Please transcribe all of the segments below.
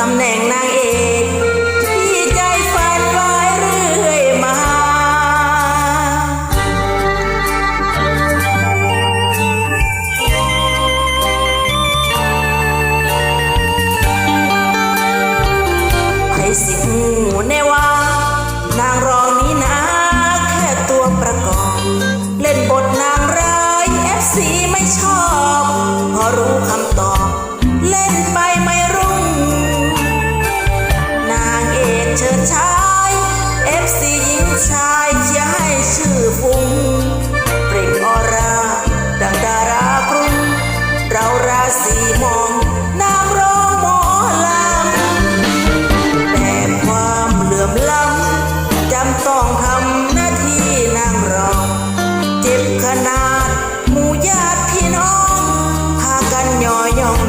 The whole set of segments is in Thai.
ตำแหน่งนางเอกที่ใจฝันไว้เรื่อยมา ไปสิหูในว่านางรองนี้นะแค่ตัวประกอบ เล่นบทนางร้ายเอฟซีไม่ชอบ พอรู้คำตอบ เล่นไป เราราศีมองนางร้องหมอลำแต่ความเหลื่อมล้ำจำต้องทำหน้าที่นางรอง เจ็บขนาดหมู่ญาติพี่น้องพากันย่อยอง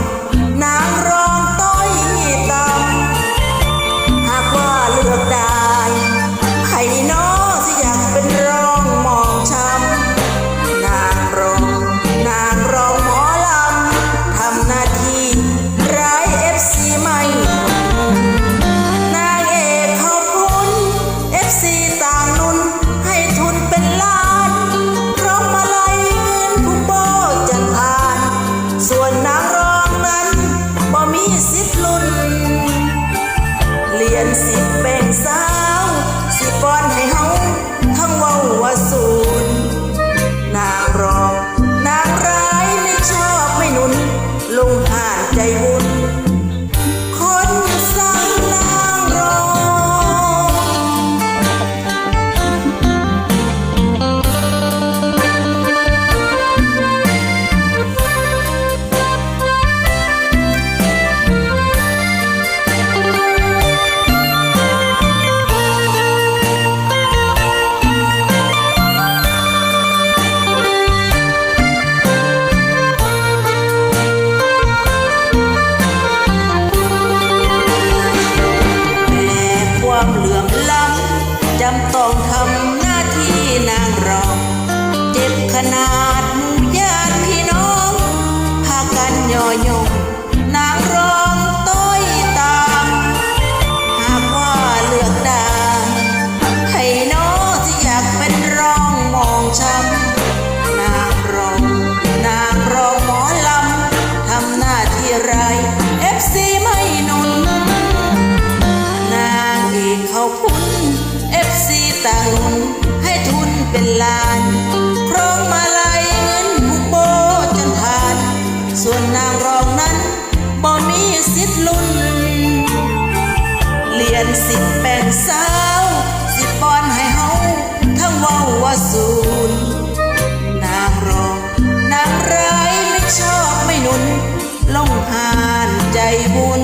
ต้องทำหน้าที่นางรอง เจ็บขนาดมู่ญาติพี่น้อง พากันย่อยงนางรอง เป็นลานครองมาลัยเงินบุกโบจนผ่าน ส่วนนางรองนั้นบ่มีสิทธิ์ลุ้นเรียนสิบแบ่งสาว สิบปอนให้เฮาทั้งเว้าว่าศูนนางรองนางร้ายไม่ชอบไม่หนุนลงหานใจบุญ